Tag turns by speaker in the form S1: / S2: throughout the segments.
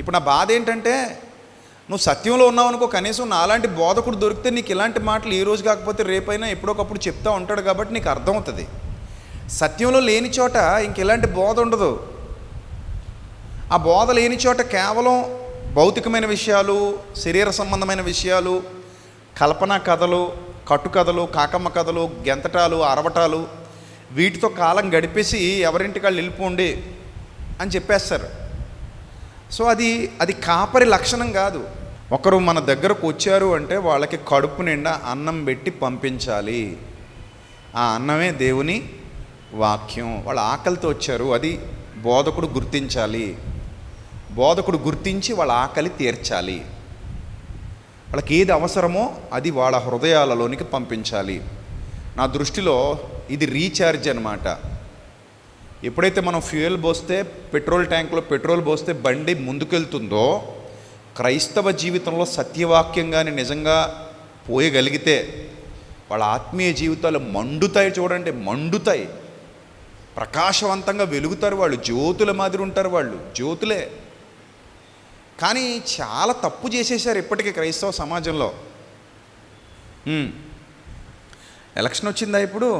S1: ఇప్పుడు నా బాధ ఏంటంటే నువ్వు సత్యంలో ఉన్నావు అనుకో కనీసం నాలాంటి బోధకుడు దొరికితే నీకు ఇలాంటి మాటలు ఈ రోజు కాకపోతే రేపైనా ఎప్పుడొకప్పుడు చెప్తా ఉంటాడు కాబట్టి నీకు అర్థమవుతుంది. సత్యంలో లేని చోట ఇంక ఇలాంటి బోధ ఉండదు. ఆ బోధ లేని చోట కేవలం భౌతికమైన విషయాలు శరీర సంబంధమైన విషయాలు కల్పనా కథలు కట్టుకథలు కాకమ్మ కథలు గెంతటాలు అరవటాలు వీటితో కాలం గడిపేసి ఎవరింటికి వాళ్ళు వెళ్ళిపోండి అని చెప్పేస్తారు. సో అది అది కాపరి లక్షణం కాదు. ఒకరు మన దగ్గరకు వచ్చారు అంటే వాళ్ళకి కడుపు నిండా అన్నం పెట్టి పంపించాలి. ఆ అన్నమే దేవుని వాక్యం. వాళ్ళ ఆకలితో వచ్చారు అది బోధకుడు గుర్తించాలి. బోధకుడు గుర్తించి వాళ్ళ ఆకలి తీర్చాలి. వాళ్ళకి ఏది అవసరమో అది వాళ్ళ హృదయాలలోనికి పంపించాలి. నా దృష్టిలో ఇది రీఛార్జ్ అనమాట ఎప్పుడైతే మనం ఫ్యూయల్ పోస్తే పెట్రోల్ ట్యాంక్లో పెట్రోల్ పోస్తే బండి ముందుకెళ్తుందో క్రైస్తవ జీవితంలో సత్యవాక్యంగాని నిజంగా పోయగలిగితే వాళ్ళ ఆత్మీయ జీవితాలు మండుతాయి చూడండి మండుతాయి. ప్రకాశవంతంగా వెలుగుతారు వాళ్ళు జ్యోతుల మాదిరి ఉంటారు వాళ్ళు జ్యోతులే. కానీ చాలా తప్పు చేసేసారు ఇప్పటికీ క్రైస్తవ సమాజంలో. ఎలక్షన్ వచ్చిందా ఇప్పుడు?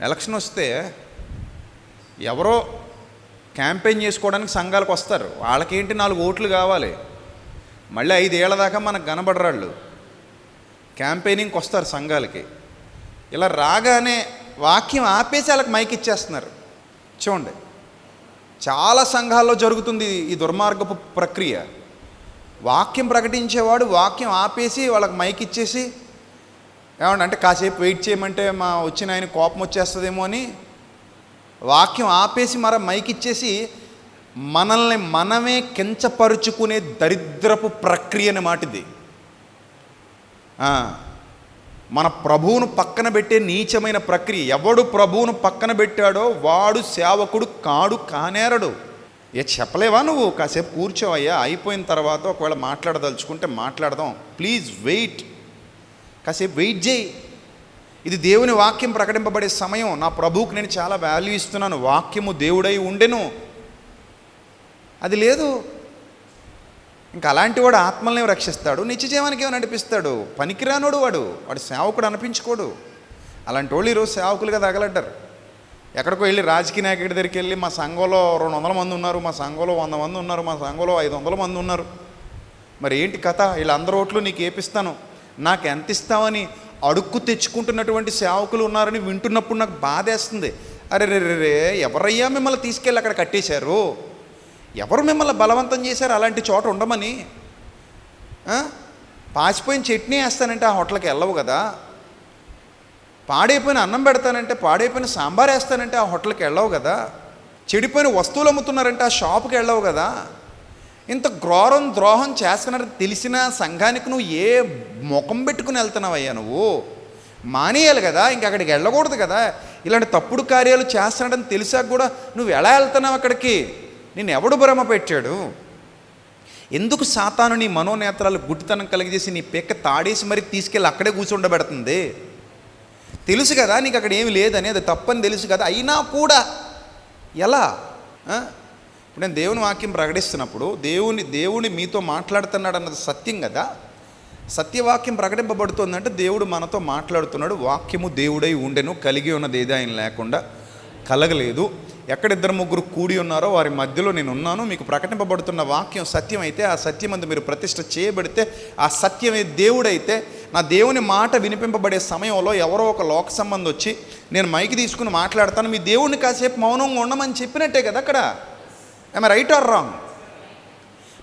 S1: ఎలక్షన్ వస్తే ఎవరో క్యాంపెయిన్ చేసుకోవడానికి సంఘాలకు వస్తారు. వాళ్ళకేంటి నాలుగు ఓట్లు కావాలి? మళ్ళీ ఐదేళ్ళ దాకా మనకు కనబడరాళ్ళు. క్యాంపెయినింగ్కి వస్తారు సంఘాలకి. ఇలా రాగానే వాక్యం ఆపేసి వాళ్ళకి మైక్ ఇచ్చేస్తున్నారు. చూడండి. చాలా సంఘాల్లో జరుగుతుంది ఈ దుర్మార్గపు ప్రక్రియ. వాక్యం ప్రకటించేవాడు వాక్యం ఆపేసి వాళ్ళకి మైక్ ఇచ్చేసి ఏమంటే అంటే కాసేపు వెయిట్ చేయమంటే మా వచ్చిన ఆయన కోపం వచ్చేస్తుందేమో అని వాక్యం ఆపేసి మర మైక్ ఇచ్చేసి మనల్ని మనమే కించపరుచుకునే దరిద్రపు ప్రక్రియ అని మాటిది. మన ప్రభువును పక్కన పెట్టే నీచమైన ప్రక్రియ. ఎవడు ప్రభువును పక్కన పెట్టాడో వాడు సేవకుడు కాడు కానేరడు. ఏ చెప్పలేవా నువ్వు? కాసేపు కూర్చోవయ్యా. అయిపోయిన తర్వాత ఒకవేళ మాట్లాడదలుచుకుంటే మాట్లాడదాం. Please wait. కాసేపు వెయిట్ చేయి. ఇది దేవుని వాక్యం ప్రకటింపబడే సమయం. నా ప్రభువుకి నేను చాలా వాల్యూ ఇస్తున్నాను. వాక్యము దేవుడై ఉండెను. అది లేదు. ఇంకా అలాంటి వాడు ఆత్మల్ని రక్షిస్తాడు. నిత్యజీవానికి ఏమైనా నడిపిస్తాడు? పనికిరానోడు వాడు. వాడు సేవకుడు అనిపించుకోడు. అలాంటి వాళ్ళు ఈరోజు సేవకులుగా తగలడ్డారు. ఎక్కడికో వెళ్ళి రాజకీయ నాయకుడి దగ్గరికి వెళ్ళి మా సంఘంలో రెండు వందల మంది ఉన్నారు. మా సంఘంలో వంద మంది ఉన్నారు. మా సంఘంలో ఐదు వందల మంది ఉన్నారు. మరి ఏంటి కథ? వీళ్ళందరూ ఓట్లు నీకు ఏపిస్తాను. నాకు ఎంత ఇస్తావని అడుక్కు తెచ్చుకుంటున్నటువంటి సేవకులు ఉన్నారని వింటున్నప్పుడు నాకు బాధేస్తుంది. అరే రే రే రే ఎవరయ్యా మిమ్మల్ని తీసుకెళ్ళి అక్కడ కట్టేశారు? ఎవరు మిమ్మల్ని బలవంతం చేశారు? అలాంటి చోట ఉండమని. పాసిపోయిన చట్నీ వేస్తానంటే ఆ హోటల్కి వెళ్ళవు కదా. పాడైపోయిన అన్నం పెడతానంటే పాడైపోయిన సాంబార్ వేస్తానంటే ఆ హోటల్కి వెళ్ళవు కదా. చెడిపోయిన వస్తువులు అమ్ముతున్నారంటే ఆ షాప్కి వెళ్ళవు కదా. ఇంత ఘోరం ద్రోహం చేస్తున్నారని తెలిసిన సంఘానికి నువ్వు ఏ ముఖం పెట్టుకుని వెళ్తున్నావయ్యా నువ్వు? మానేయాలి కదా ఇంక అక్కడికి వెళ్ళకూడదు కదా. ఇలాంటి తప్పుడు కార్యాలు చేస్తున్నాడని తెలిసాక కూడా నువ్వు ఎలా వెళ్తున్నావు అక్కడికి? నేను ఎవడు భ్రమ పెట్టాడు? ఎందుకు సాతాను నీ మనోనేత్రాలు గుడ్డితనం కలిగజేసి నీ పెక్క తాడేసి మరి తీసుకెళ్ళి అక్కడే కూర్చుండబెడుతుంది? తెలుసు కదా నీకు అక్కడ ఏమి లేదని అది తప్పని తెలుసు కదా. అయినా కూడా ఎలా? ఇప్పుడు నేను దేవుని వాక్యం ప్రకటిస్తున్నప్పుడు దేవుని దేవుని మీతో మాట్లాడుతున్నాడు అన్నది సత్యం కదా? సత్యవాక్యం ప్రకటింపబడుతుందంటే దేవుడు మనతో మాట్లాడుతున్నాడు వాక్యము దేవుడై ఉండెను కలిగి ఉన్నది ఏది ఆయన లేకుండా కలగలేదు. ఎక్కడిద్దరు ముగ్గురు కూడి ఉన్నారో వారి మధ్యలో నేను ఉన్నాను మీకు ప్రకటింపబడుతున్న వాక్యం సత్యం అయితే ఆ సత్యం అందు మీరు ప్రతిష్ట చేయబడితే ఆ సత్యమే దేవుడైతే నా దేవుని మాట వినిపింపబడే సమయంలో ఎవరో ఒక లోక సంబంధం వచ్చి నేను మైకి తీసుకుని మాట్లాడతాను మీ దేవుడిని కాసేపు మౌనంగా ఉండమని చెప్పినట్టే కదా అక్కడ? ఐ రైట్ ఆర్ రాంగ్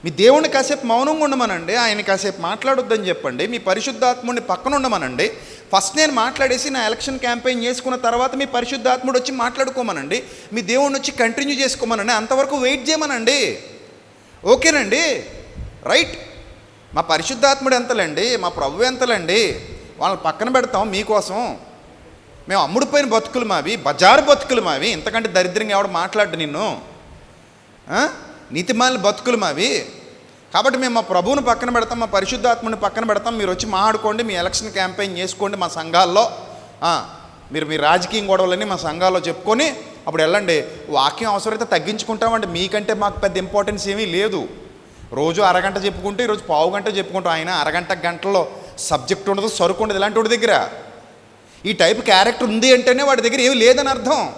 S1: మీ దేవుణ్ణి కాసేపు మౌనంగా ఉండమనండి ఆయన కాసేపు మాట్లాడొద్దని చెప్పండి మీ పరిశుద్ధాత్ముడిని పక్కన ఉండమనండి. ఫస్ట్ నేను మాట్లాడేసి నా ఎలక్షన్ క్యాంపెయిన్ చేసుకున్న తర్వాత మీ పరిశుద్ధాత్ముడు వచ్చి మాట్లాడుకోమనండి మీ దేవుణ్ణి వచ్చి కంటిన్యూ చేసుకోమనండి అంతవరకు వెయిట్ చేయమనండి. ఓకేనండి? రైట్ మా పరిశుద్ధాత్ముడు ఎంతలండి? మా ప్రభు ఎంతలండి? వాళ్ళని పక్కన పెడతాం మీకోసం. మేము అమ్ముడుపోయిన బతుకులు మావి బజారు బతుకులు మావి. ఇంతకంటే దరిద్రంగా ఎవడు మాట్లాడు నిన్ను? ఆ? నీతిమాలిన బతుకులు మావి. కాబట్టి మేము మా ప్రభువుని పక్కన పెడతాం మా పరిశుద్ధాత్మని పక్కన పెడతాం. మీరు వచ్చి మాట్లాడుకోండి మీ ఎలక్షన్ క్యాంపెయిన్ చేసుకోండి మా సంఘాల్లో. మీరు మీ రాజకీయ గొడవలన్నీ మా సంఘాల్లో చెప్పుకొని అప్పుడు వెళ్ళండి. వాక్యం అవసరమైతే తగ్గించుకుంటామండి. మీకంటే మాకు పెద్ద ఇంపార్టెన్స్ ఏమీ లేదు. రోజు అరగంట చెప్పుకుంటే ఈరోజు పావు గంట చెప్పుకుంటాం ఆయన అరగంట గంటలో సబ్జెక్ట్ ఉండదు సరుకు ఉండదు ఇలాంటి వాడి దగ్గర. ఈ టైప్ క్యారెక్టర్ ఉంది అంటేనే వాడి దగ్గర ఏమీ లేదని అర్థం.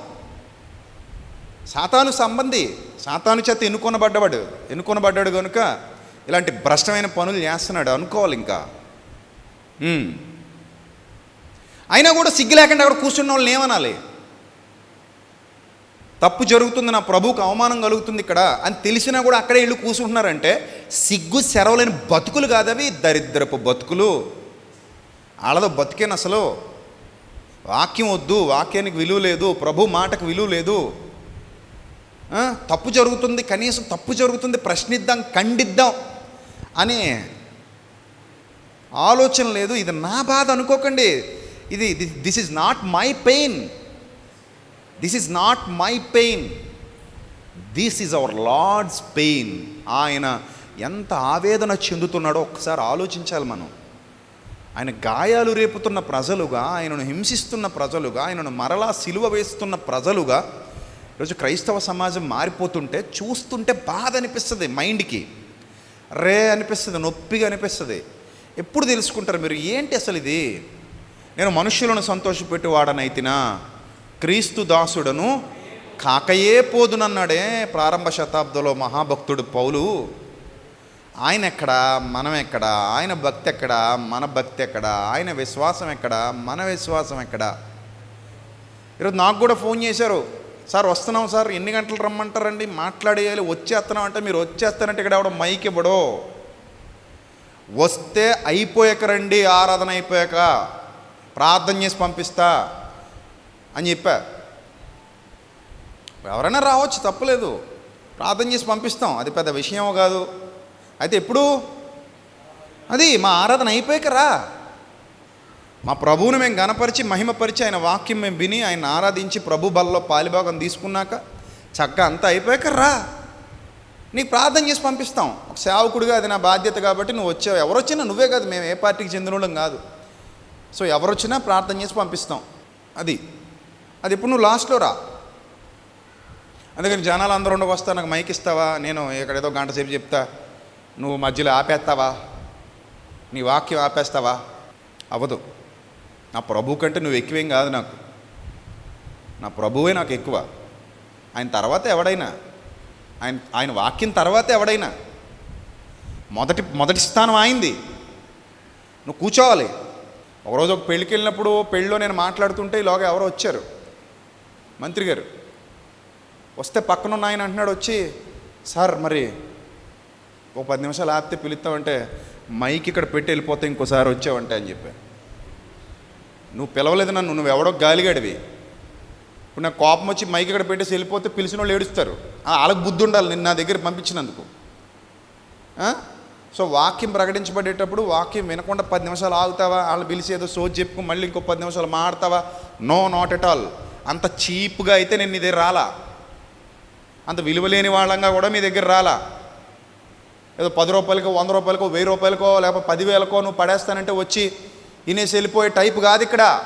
S1: సాతాను సంబంధి. సాతాను చేత ఎన్నుకొనబడ్డవాడు ఎన్నుకొనబడ్డాడు కనుక ఇలాంటి భ్రష్టమైన పనులు చేస్తున్నాడు అనుకోవాలి ఇంకా. అయినా కూడా సిగ్గు లేకుండా అక్కడ కూర్చున్న వాళ్ళని ఏమనాలి? తప్పు జరుగుతుంది నా ప్రభువుకు అవమానం కలుగుతుంది ఇక్కడ అని తెలిసినా కూడా అక్కడే ఇల్లు కూర్చుంటున్నారంటే సిగ్గు సెరవలేని బతుకులు కాదవి దరిద్రపు బతుకులు. వాళ్ళదో బతికేను అసలు వాక్యం వద్దు వాక్యానికి విలువ లేదు ప్రభు మాటకు విలువ లేదు. తప్పు జరుగుతుంది కనీసం తప్పు జరుగుతుంది ప్రశ్నిద్దాం ఖండిద్దాం అనే ఆలోచన లేదు. ఇది నా బాధ అనుకోకండి. ఇది this is not my pain this is not my pain this is our lord's pain ఆయన ఎంత ఆవేదన చెందుతున్నాడో ఒకసారి ఆలోచించాలి మనం. ఆయన గాయాలు రేపుతున్న ప్రజలుగా ఆయనను హింసిస్తున్న ప్రజలుగా ఆయనను మరలా సిలువ వేస్తున్న ప్రజలుగా ఈరోజు క్రైస్తవ సమాజం మారిపోతుంటే చూస్తుంటే బాధ అనిపిస్తుంది మైండ్కి. రే అనిపిస్తుంది నొప్పిగా అనిపిస్తుంది. ఎప్పుడు తెలుసుకుంటారు మీరు ఏంటి అసలు ఇది? నేను మనుషులను సంతోషపెట్టువాడనైతినా? క్రీస్తు దాసుడను కాకయే పోదునన్నాడే ప్రారంభ శతాబ్దంలో మహాభక్తుడు పౌలు. ఆయన ఎక్కడ మనం ఎక్కడ ఆయన భక్తి ఎక్కడ మన భక్తి ఎక్కడ ఆయన విశ్వాసం ఎక్కడ మన విశ్వాసం ఎక్కడ ఈరోజు నాకు కూడా ఫోన్ చేశారు. సార్ వస్తున్నాం సార్ ఎన్ని గంటలు రమ్మంటారండి? మాట్లాడేయాలి వచ్చేస్తున్నాం అంటే మీరు వచ్చేస్తానంటే ఇక్కడ ఎవడో మైక్ ఇవ్వడు. వస్తే అయిపోయాక రండి ఆరాధన అయిపోయాక ప్రార్థన చేసి పంపిస్తా అని చెప్పా. ఎవరైనా రావచ్చు తప్పలేదు. ప్రార్థన చేసి పంపిస్తాం. అది పెద్ద విషయం కాదు. అయితే ఎప్పుడు? అది మా ఆరాధన అయిపోయాక రా. మా ప్రభువుని మేము గణపరిచి మహిమపరిచి ఆయన వాక్యం మేము విని ఆయన ఆరాధించి ప్రభు బల్లో పాలిభాగం తీసుకున్నాక చక్కగా అంతా అయిపోయాక రా. నీకు ప్రార్థన చేసి పంపిస్తాం. ఒక సేవకుడిగా అది నా బాధ్యత కాబట్టి నువ్వు వచ్చావు. ఎవరు వచ్చినా నువ్వే కాదు మేము ఏ పార్టీకి చెందినోళ్ళం కాదు. సో ఎవరు వచ్చినా ప్రార్థన చేసి పంపిస్తాం. అది. అది ఇప్పుడు నువ్వు లాస్ట్లో రా. అందుకని జనాలు అందరూ ఉండకు వస్తా నాకు మైక్ ఇస్తావా? నేను ఇక్కడ ఏదో గంట సేపు చెప్తా. నువ్వు మధ్యలో ఆపేస్తావా? నీ వాక్యం ఆపేస్తావా? అవ్వదు. నా ప్రభు కంటే నువ్వు ఎక్కువేం కాదు నాకు. నా ప్రభువే నాకు ఎక్కువ. ఆయన తర్వాత ఎవడైనా? ఆయన ఆయన వాక్యం తర్వాత ఎవడైనా? మొదటి మొదటి స్థానం ఆయింది నువ్వు కూర్చోవాలి. ఒకరోజు ఒక పెళ్ళికి వెళ్ళినప్పుడు పెళ్ళిలో నేను మాట్లాడుతుంటే ఈలోగా ఎవరో వచ్చారు. మంత్రి గారు. వస్తే పక్కన ఉన్న ఆయన అంటున్నాడు వచ్చి సార్ మరి ఒక పది నిమిషాలు ఆపితే పిలుస్తామంటే మైక్ ఇక్కడ పెట్టి వెళ్ళిపోతే ఇంకోసారి వచ్చావంటే అని చెప్పాను. నువ్వు పిలవలేదు నన్ను నువ్వు ఎవడో గాలిగాడివి. ఇప్పుడు నాకు కోపం వచ్చి మైక్ ఇక్కడ పెట్టేసి వెళ్ళిపోతే పిలిచిన వాళ్ళు ఏడుస్తారు. వాళ్ళకి బుద్ధి ఉండాలి నిన్న నా దగ్గర పంపించినందుకు. సో వాక్యం ప్రకటించబడేటప్పుడు వాక్యం వినకుండా పది నిమిషాలు ఆగుతావా? వాళ్ళు పిలిచి ఏదో సోజ్ చెప్పుకో మళ్ళీ ఇంకో పది నిమిషాలు మాడతావా? నో నాట్ ఎట్ ఆల్ అంత చీప్గా అయితే నేను నీ దగ్గర రాలా. అంత విలువలేని వాళ్ళంగా కూడా మీ దగ్గర రాలా. ఏదో పది రూపాయలకో వంద రూపాయలకో వెయ్యి రూపాయలకో లేకపోతే పదివేలకో నువ్వు పడేస్తానంటే వచ్చి ఇనేసి వెళ్ళిపోయే టైపు కాదు ఇక్కడ.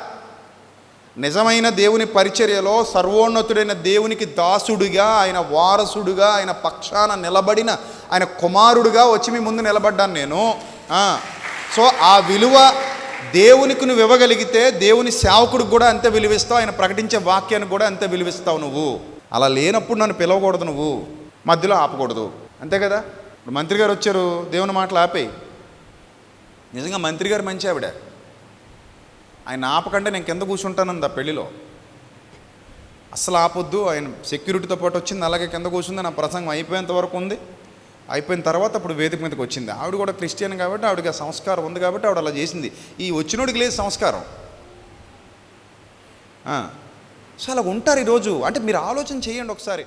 S1: నిజమైన దేవుని పరిచర్యలో సర్వోన్నతుడైన దేవునికి దాసుడిగా ఆయన వారసుడుగా ఆయన పక్షాన నిలబడిన ఆయన కుమారుడుగా వచ్చి మీ ముందు నిలబడ్డాను నేను. సో ఆ విలువ దేవునికి నువ్వు ఇవ్వగలిగితే దేవుని సేవకుడికి కూడా అంతే విలువిస్తావు ఆయన ప్రకటించే వాక్యానికి కూడా అంతే విలువిస్తావు నువ్వు. అలా లేనప్పుడు నన్ను పిలవకూడదు నువ్వు. మధ్యలో ఆపకూడదు. అంతే కదా? ఇప్పుడు మంత్రి గారు వచ్చారు దేవుని మాటలు ఆపేయి. నిజంగా మంత్రి గారు మంచి ఆవిడ. ఆయన ఆపకంటే నేను కింద కూర్చుంటానంది ఆ పెళ్ళిలో. అస్సలు ఆపొద్దు ఆయన సెక్యూరిటీతో పాటు వచ్చింది అలాగే కింద కూర్చుంది నా ప్రసంగం అయిపోయేంత వరకు ఉంది. అయిపోయిన తర్వాత అప్పుడు వేదిక మీదకి వచ్చింది. ఆవిడ కూడా క్రిస్టియన్ కాబట్టి ఆవిడకి ఆ సంస్కారం ఉంది కాబట్టి ఆవిడ అలా చేసింది. ఈ వచ్చినోడికి లేదు సంస్కారం. సో అలా ఉంటారు ఈరోజు. అంటే మీరు ఆలోచన చేయండి ఒకసారి.